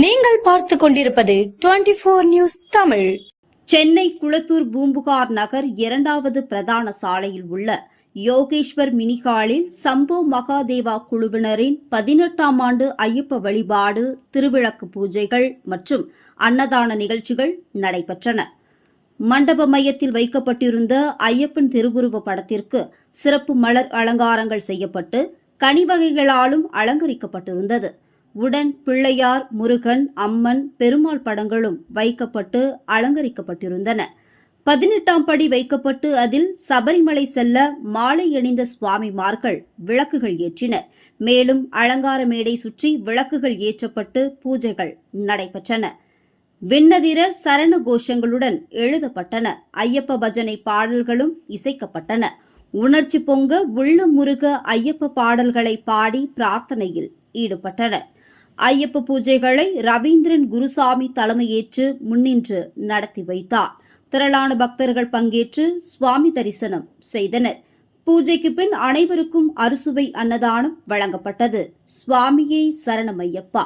நீங்கள் பார்த்து கொண்டிருப்பது twenty four news Tamil. Chennai Kolathur Poompuhar Nagar இரண்டாவது பிரதான சாலையில் உள்ள யோகேஸ்வர் மினிகாலில் சம்போ மகாதேவா குழுவினரின் பதினெட்டாம் ஆண்டு ஐயப்ப வழிபாடு திருவிளக்கு பூஜைகள் மற்றும் அன்னதான நிகழ்ச்சிகள் நடைபெற்றன. மண்டப மையத்தில் வைக்கப்பட்டிருந்த ஐயப்பன் திருவுருவ படத்திற்கு சிறப்பு மலர் அலங்காரங்கள் செய்யப்பட்டு கனிவகைகளாலும் அலங்கரிக்கப்பட்டிருந்தது. உடன் பிள்ளையார் முருகன் அம்மன் பெருமாள் படங்களும் வைக்கப்பட்டு அலங்கரிக்கப்பட்டிருந்தன. பதினெட்டாம் படி வைக்கப்பட்டு அதில் சபரிமலை செல்ல மாலை அணிந்த சுவாமிமார்கள் விளக்குகள் ஏற்றினர். மேலும் அலங்கார மேடை சுற்றி விளக்குகள் ஏற்றப்பட்டு பூஜைகள் நடைபெற்றன. விண்ணதிர சரண கோஷங்களுடன் எழுதப்பட்டன. ஐயப்ப பஜனை பாடல்களும் இசைக்கப்பட்டன. உணர்ச்சி பொங்க உள்ளம் முருக ஐயப்ப பாடல்களை பாடி பிரார்த்தனையில் ஈடுபட்டனர். ஐயப்ப பூஜைகளை ரவீந்திரன் குருசாமி தலைமையேற்று முன்னின்று நடத்தி வைத்தார். திரளான பக்தர்கள் பங்கேற்று சுவாமி தரிசனம் செய்தனர். பூஜைக்கு பின் அனைவருக்கும் அறுசுவை அன்னதானம் வழங்கப்பட்டது. சுவாமியே சரணமையப்பா.